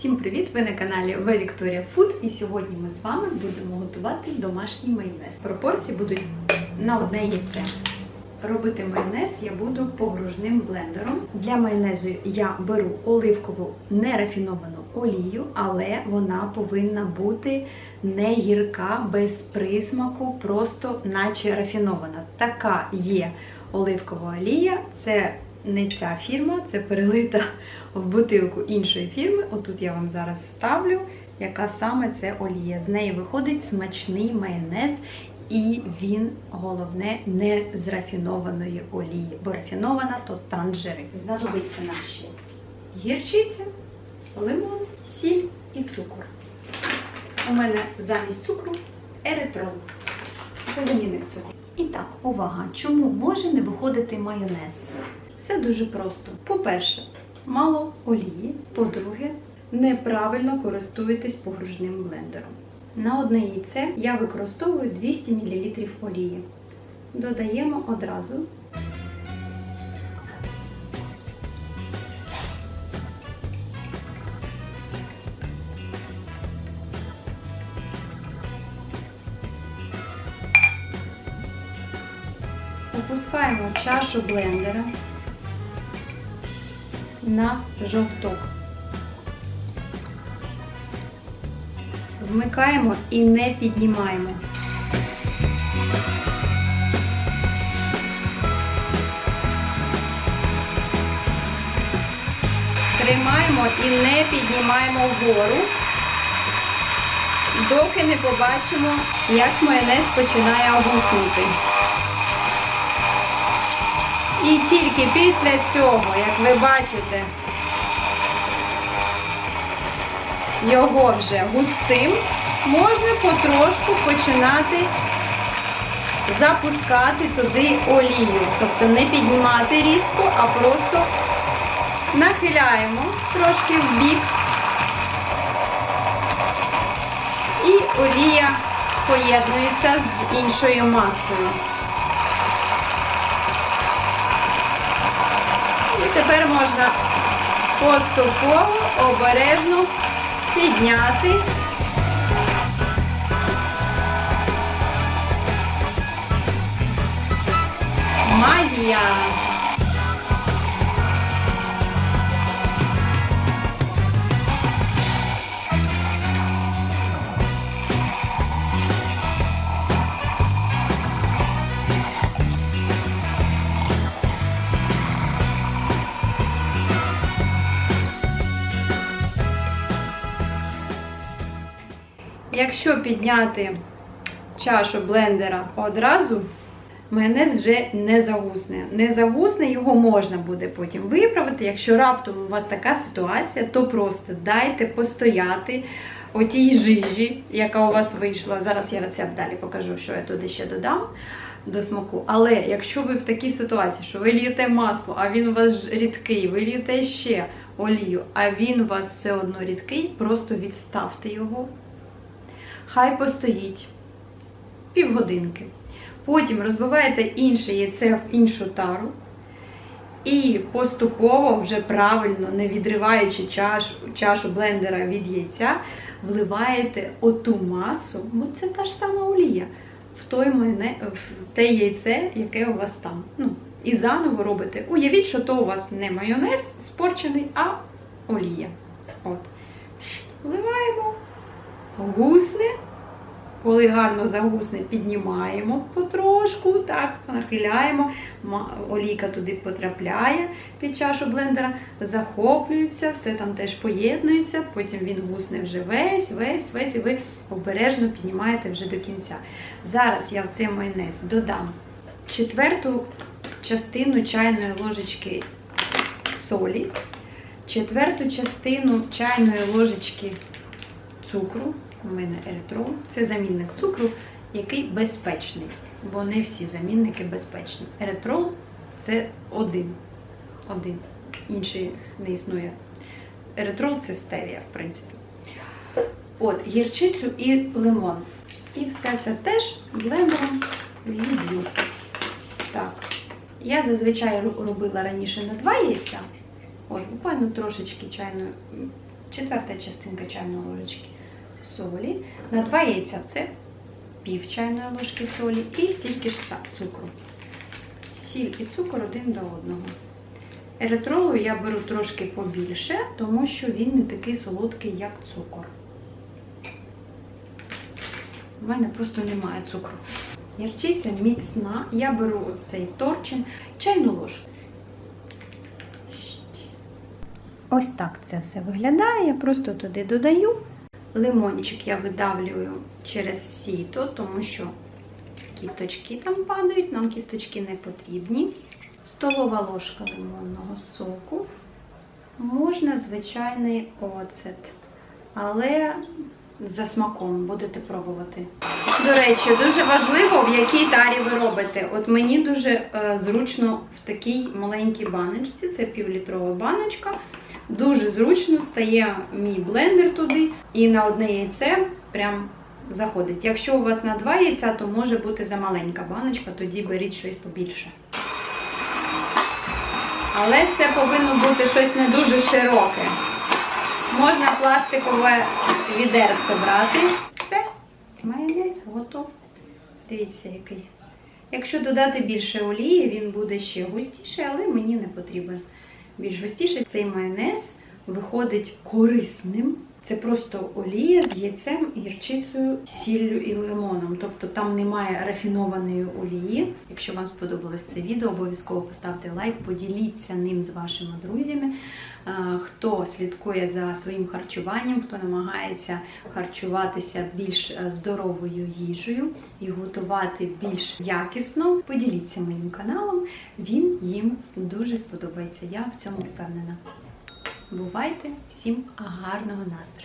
Всім привіт! Ви на каналі В Victoria Food і сьогодні ми з вами будемо готувати домашній майонез. Пропорції будуть на одне яйце. Робити майонез я буду погружним блендером. Для майонезу я беру оливкову нерафіновану олію, але вона повинна бути не гірка, без присмаку, просто наче рафінована. Така є оливкова олія. Це не ця фірма, це перелита в бутилку іншої фірми. Отут я вам зараз ставлю, яка саме це олія. З неї виходить смачний майонез, і він, головне, не з рафінованої олії, бо рафінована то танжери. Знадобиться наші гірчиця, лимон, сіль і цукор. У мене замість цукру еритрол. Це замінник цукру. І так, увага, чому може не виходити майонез? Все дуже просто. По-перше, мало олії. По-друге, неправильно користуєтесь погружним блендером. На одне яйце я використовую 200 мл олії. Додаємо одразу. Опускаємо чашу блендера на жовток. Вмикаємо і не піднімаємо. Тримаємо і не піднімаємо вгору, доки не побачимо, як майонез починає огуснути. І тільки після цього, як ви бачите, його вже густим, можна потрошку починати запускати туди олію. Тобто не піднімати різко, а просто нахиляємо трошки в бік. І олія поєднується з іншою масою. Тепер можна поступово, обережно підняти. Магія! Якщо підняти чашу блендера одразу, майонез вже не загусне. Не загусне, його можна буде потім виправити. Якщо раптом у вас така ситуація, то просто дайте постояти отій жижі, яка у вас вийшла. Зараз я рецепт далі покажу, що я туди ще додам до смаку. Але якщо ви в такій ситуації, що ви лієте масло, а він у вас рідкий, ви лієте ще олію, а він у вас все одно рідкий, просто відставте його. Хай постоїть півгодинки. Потім розбиваєте інше яйце в іншу тару. І поступово, вже правильно, не відриваючи чашу, чашу блендера від яйця, вливаєте оту масу, бо це та ж сама олія, в, той майоне, в те яйце, яке у вас там. Ну, І заново робите. Уявіть, що то у вас не майонез спорчений, а олія. От. Вливаємо гусне. Коли гарно загусне, піднімаємо потрошку, так, нахиляємо, олійка туди потрапляє під чашу блендера, захоплюється, все там теж поєднується, потім він гусне вже весь, весь, весь, і ви обережно піднімаєте вже до кінця. Зараз я в цей майонез додам четверту частину чайної ложечки солі, четверту частину чайної ложечки цукру. У мене еритрол. Це замінник цукру, який безпечний, бо не всі замінники безпечні. Еритрол це один. Один. Інший не існує. Еритрол це стевія, в принципі. От, гірчицю і лимон. І все це теж блендером зіб'ю. Так. Я зазвичай робила раніше на два яйця. От, буквально трошечки чайної четверта частинка чайної ложечки солі, на 2 яйця це пів чайної ложки солі і стільки ж цукру. Сіль і цукор один до одного. Еритролу я беру трошки побільше, тому що він не такий солодкий, як цукор. У мене просто немає цукру. Ярчиця міцна. Я беру оцей торчин, чайну ложку. Ось так це все виглядає. Я просто туди додаю. Лимончик я видавлюю через сіто, тому що кісточки там падають, нам кісточки не потрібні. Столова ложка лимонного соку. Можна звичайний оцет, але за смаком будете пробувати. До речі, дуже важливо, в якій тарі ви робите. От мені дуже е, зручно в такій маленькій баночці, це півлітрова баночка. Дуже зручно стає мій блендер туди, і на одне яйце прям заходить. Якщо у вас на два яйця, то може бути замаленька баночка, тоді беріть щось побільше. Але це повинно бути щось не дуже широке. Можна пластикове відерце брати. Все, майонез готов. Дивіться, який. Якщо додати більше олії, він буде ще густіший, але мені не потрібен більш густіший. Цей майонез виходить корисним. Це просто олія з яйцем, гірчицею, сіллю і лимоном. Тобто там немає рафінованої олії. Якщо вам сподобалось це відео, обов'язково поставте лайк, поділіться ним з вашими друзями. Хто слідкує за своїм харчуванням, хто намагається харчуватися більш е, здоровою їжею і готувати більш якісно, поділіться моїм каналом. Він їм дуже сподобається. Я в цьому впевнена. Бувайте всім гарного настрою!